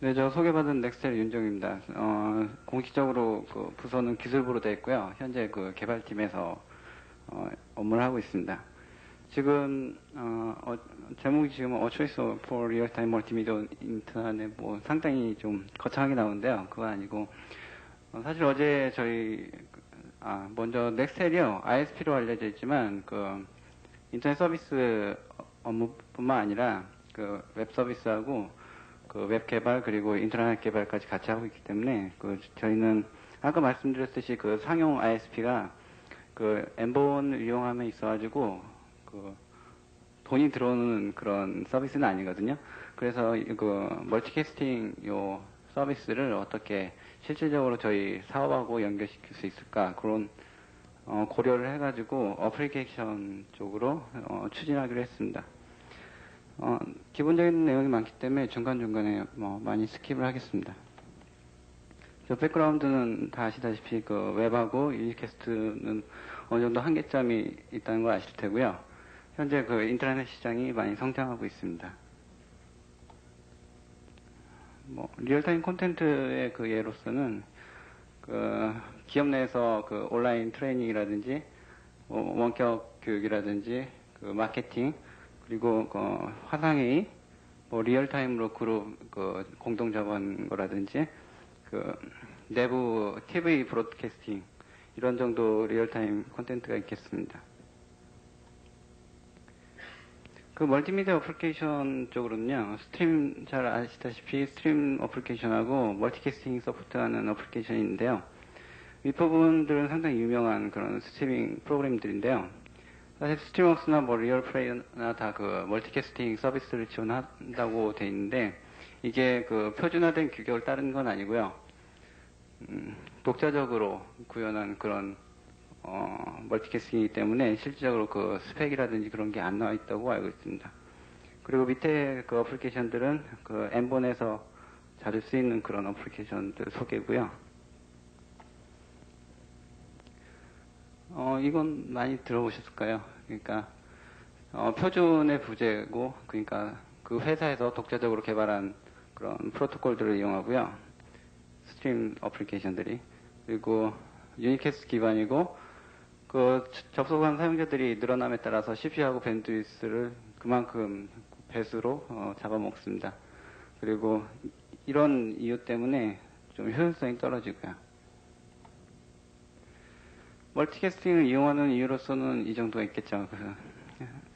네, 저 소개받은 넥스텔 윤정입니다. 어, 공식적으로 그 부서는 기술부로 되어 있고요. 현재 그 개발팀에서 어, 업무를 하고 있습니다. 지금 어, 어, 제목이 지금 A Choice for Real-Time Multimedia Internet 뭐 상당히 좀 거창하게 나오는데요. 그건 아니고 어, 사실 어제 저희 아 먼저 넥스텔이요 ISP로 알려져 있지만 그 인터넷 서비스 업무뿐만 아니라 그 웹 서비스하고 그 웹 개발 그리고 인터넷 개발까지 같이 하고 있기 때문에 그 저희는 아까 말씀드렸듯이 그 상용 ISP가 그 엠본을 이용함에 있어가지고 그 돈이 들어오는 그런 서비스는 아니거든요. 그래서 그 멀티캐스팅 요 서비스를 어떻게 실질적으로 저희 사업하고 연결시킬 수 있을까 그런 어, 고려를 해가지고 어플리케이션 쪽으로 어, 추진하기로 했습니다. 어, 기본적인 내용이 많기 때문에 중간중간에 뭐 많이 스킵을 하겠습니다. 저 백그라운드는 다 아시다시피 그 웹하고 유니캐스트는 어느 정도 한계점이 있다는 걸 아실 테고요. 현재 그 인터넷 시장이 많이 성장하고 있습니다. 뭐 리얼타임 콘텐츠의 그 예로서는 그 기업 내에서 그 온라인 트레이닝이라든지 뭐 원격 교육이라든지 그 마케팅 그리고 그 화상회의, 뭐 리얼타임으로 그룹 그 공동 작업한 거라든지 그 내부 TV 브로드캐스팅 이런 정도 리얼타임 콘텐츠가 있겠습니다. 그 멀티미디어 어플리케이션 쪽으로는요, 스트림 잘 아시다시피 스트림 어플리케이션하고 멀티캐스팅 서포트하는 어플리케이션이 있는데요. 윗부분들은 상당히 유명한 그런 스트리밍 프로그램들인데요. 사실 스트리머스나 뭐 리얼플레이나 다 그 멀티캐스팅 서비스를 지원한다고 돼 있는데 이게 그 표준화된 규격을 따른 건 아니고요. 음, 독자적으로 구현한 그런 어, 멀티캐스팅이기 때문에 실질적으로 그 스펙이라든지 그런 게 안 나와 있다고 알고 있습니다. 그리고 밑에 그 어플리케이션들은 그 엠본에서 자주 쓰이는 그런 어플리케이션들 소개고요. 어, 이건 많이 들어보셨을 까요? 그러니까, 어, 표준의 부재고, 그러니까 그 회사에서 독자적으로 개발한 그런 프로토콜들을 이용하고요. 스트림 어플리케이션들이. 그리고 유니캐스트 기반이고, 그 접속한 사용자들이 늘어남에 따라서 CPU하고 밴드위스를 그만큼 배수로 어, 잡아먹습니다. 그리고 이런 이유 때문에 좀 효율성이 떨어지고요. 멀티캐스팅을 이용하는 이유로서는 이 정도가 있겠죠. 그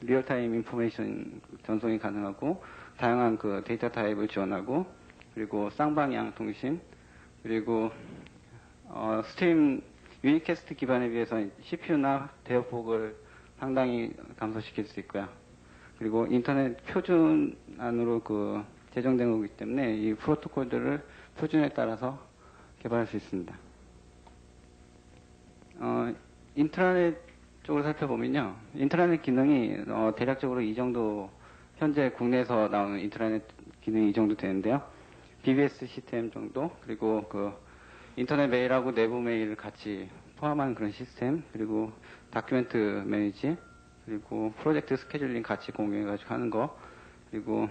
리얼타임 인포메이션 전송이 가능하고 다양한 그 데이터 타입을 지원하고 그리고 쌍방향 통신 그리고 어, 스트림 유니캐스트 기반에 비해서 CPU나 대역폭을 상당히 감소시킬 수 있고요. 그리고 인터넷 표준 안으로 그 제정된 거기 때문에 이 프로토콜들을 표준에 따라서 개발할 수 있습니다. 어, 인트라넷 쪽으로 살펴보면요. 인트라넷 기능이 어, 대략적으로 이 정도 현재 국내에서 나오는 인트라넷 기능이 이 정도 되는데요. BBS 시스템 정도 그리고 그 인터넷 메일하고 내부 메일을 같이 포함한 그런 시스템 그리고 다큐멘트 매니지 그리고 프로젝트 스케줄링 같이 공유해가지고 하는 거 그리고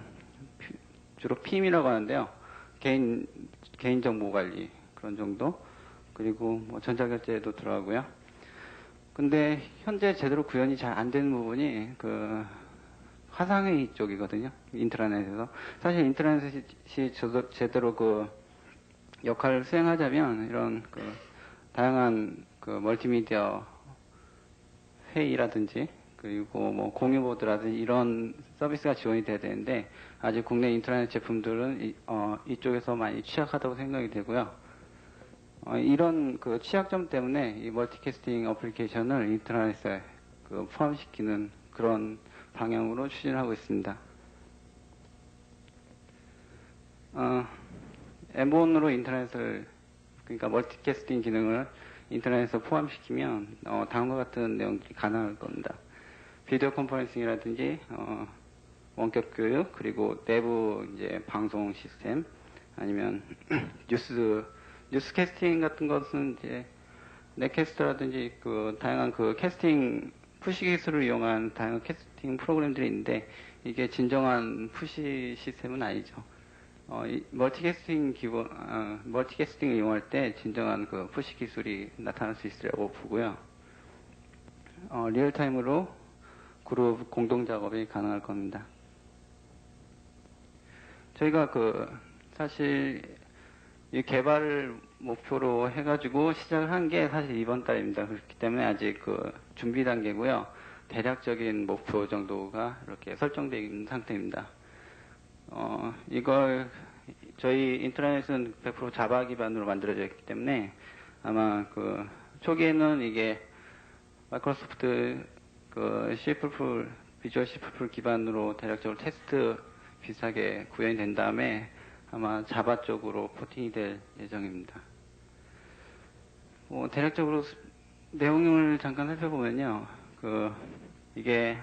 주로 PIM이라고 하는데요. 개인 개인 정보 관리 그런 정도 그리고 뭐 전자결제도 들어가고요. 근데 현재 제대로 구현이 잘 안 되는 부분이 그 화상회의 쪽이거든요. 인트라넷에서. 사실 인트라넷이 제대로 그 역할을 수행하자면 이런 그 다양한 그 멀티미디어 회의라든지 그리고 뭐 공유보드라든지 이런 서비스가 지원이 돼야 되는데 아직 국내 인터넷 제품들은 이, 어, 이쪽에서 많이 취약하다고 생각이 되고요. 어, 이런 그 취약점 때문에 이 멀티캐스팅 어플리케이션을 인터넷에 그 포함시키는 그런 방향으로 추진하고 있습니다. 어, 엠본으로 인터넷을 그러니까 멀티캐스팅 기능을 인터넷에서 포함시키면 어, 다음과 같은 내용들이 가능할 겁니다. 비디오 컨퍼런싱이라든지 어, 원격 교육 그리고 내부 이제 방송 시스템 아니면 뉴스 뉴스 캐스팅 같은 것은 이제 넷캐스트라든지 그 다양한 그 캐스팅 푸시 기술을 이용한 다양한 캐스팅 프로그램들이 있는데 이게 진정한 푸시 시스템은 아니죠. 어, 이 멀티 캐스팅 기본, 어, 멀티 캐스팅을 이용할 때 진정한 그 푸시 기술이 나타날 수 있으라고 보고요. 어, 리얼타임으로 그룹 공동 작업이 가능할 겁니다. 저희가 그 사실 이 개발을 목표로 해가지고 시작을 한 게 사실 이번 달입니다. 그렇기 때문에 아직 그 준비 단계고요. 대략적인 목표 정도가 이렇게 설정되어 있는 상태입니다. 어, 이걸 저희 인트라넷은 100% 자바 기반으로 만들어져 있기 때문에 아마 그 초기에는 이게 마이크로소프트 그 C++ 비주얼 C++ 기반으로 대략적으로 테스트 비슷하게 구현이 된 다음에 아마 자바 쪽으로 포팅이 될 예정입니다. 뭐 대략적으로 스- 내용을 잠깐 살펴보면요. 그 이게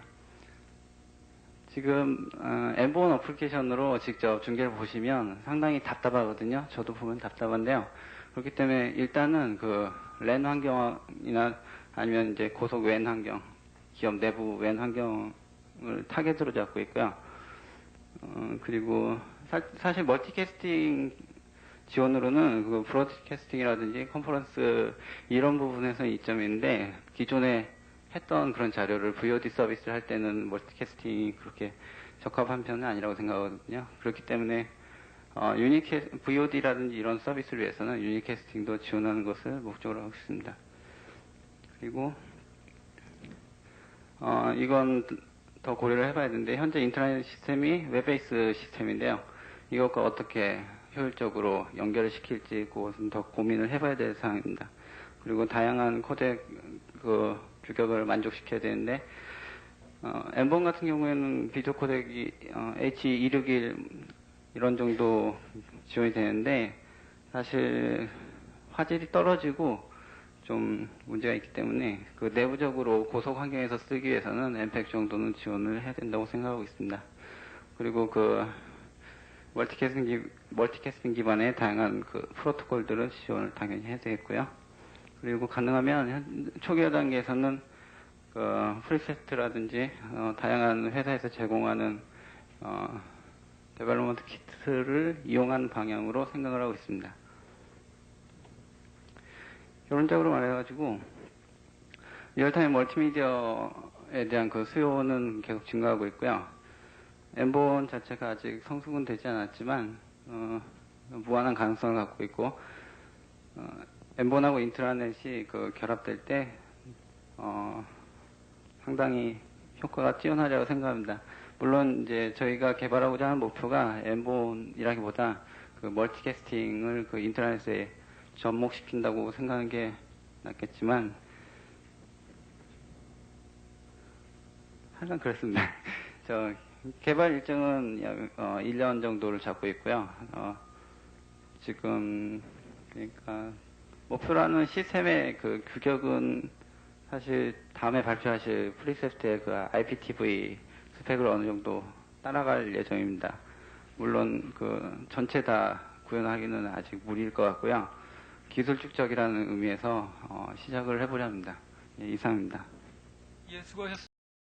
지금 어, 엠본 어플리케이션으로 직접 중계를 보시면 상당히 답답하거든요. 저도 보면 답답한데요. 그렇기 때문에 일단은 그 랜 환경이나 아니면 이제 고속 웬 환경, 기업 내부 웬 환경을 타겟으로 잡고 있고요. 어, 그리고 사, 실 멀티캐스팅 지원으로는 그 브로드캐스팅이라든지 컨퍼런스 이런 부분에서 이점이 있는데 기존에 했던 그런 자료를 VOD 서비스를 할 때는 멀티캐스팅이 그렇게 적합한 편은 아니라고 생각하거든요. 그렇기 때문에 어, 유니캐 VOD라든지 이런 서비스를 위해서는 유니캐스팅도 지원하는 것을 목적으로 하고 있습니다. 그리고 어, 이건 더 고려를 해봐야 되는데 현재 인터넷 시스템이 웹베이스 시스템인데요. 이것과 어떻게 효율적으로 연결을 시킬지 그것은 더 고민을 해봐야 될 사항입니다. 그리고 다양한 코덱 그 규격을 만족시켜야 되는데 어, 엠본 같은 경우에는 비디오 코덱이 어, H261 이런 정도 지원이 되는데 사실 화질이 떨어지고 좀 문제가 있기 때문에 그 내부적으로 고속 환경에서 쓰기 위해서는 엠팩 정도는 지원을 해야 된다고 생각하고 있습니다. 그리고 그 멀티캐스팅, 기, 멀티캐스팅 기반의 다양한 그 프로토콜들을 지원을 당연히 해야 되겠고요. 그리고 가능하면 현- 초기 단계에서는 그 프리세트라든지 어, 다양한 회사에서 제공하는 어, 데벨로먼트 키트를 이용하는 방향으로 생각을 하고 있습니다. 결론적으로 말해가지고 리얼타임 멀티미디어에 대한 그 수요는 계속 증가하고 있고요. 엠본 자체가 아직 성숙은 되지 않았지만 어, 무한한 가능성을 갖고 있고 어, 엠본하고 인트라넷이 그 결합될 때 어, 상당히 효과가 뛰어나리라고 생각합니다. 물론 이제 저희가 개발하고자 하는 목표가 엠본이라기보다 그 멀티캐스팅을 그 인터넷에 접목시킨다고 생각하는 게 낫겠지만 항상 그렇습니다. 저 개발 일정은 약 어, 1년 정도를 잡고 있고요. 어, 지금 그러니까 목표라는 시스템의 그 규격은 사실 다음에 발표하실 프리셉트의 그 IPTV 스펙을 어느 정도 따라갈 예정입니다. 물론 그 전체 다 구현하기는 아직 무리일 것 같고요. 기술 축적이라는 의미에서 어, 시작을 해보려 합니다. 예, 이상입니다. 예, 수고하셨습니다.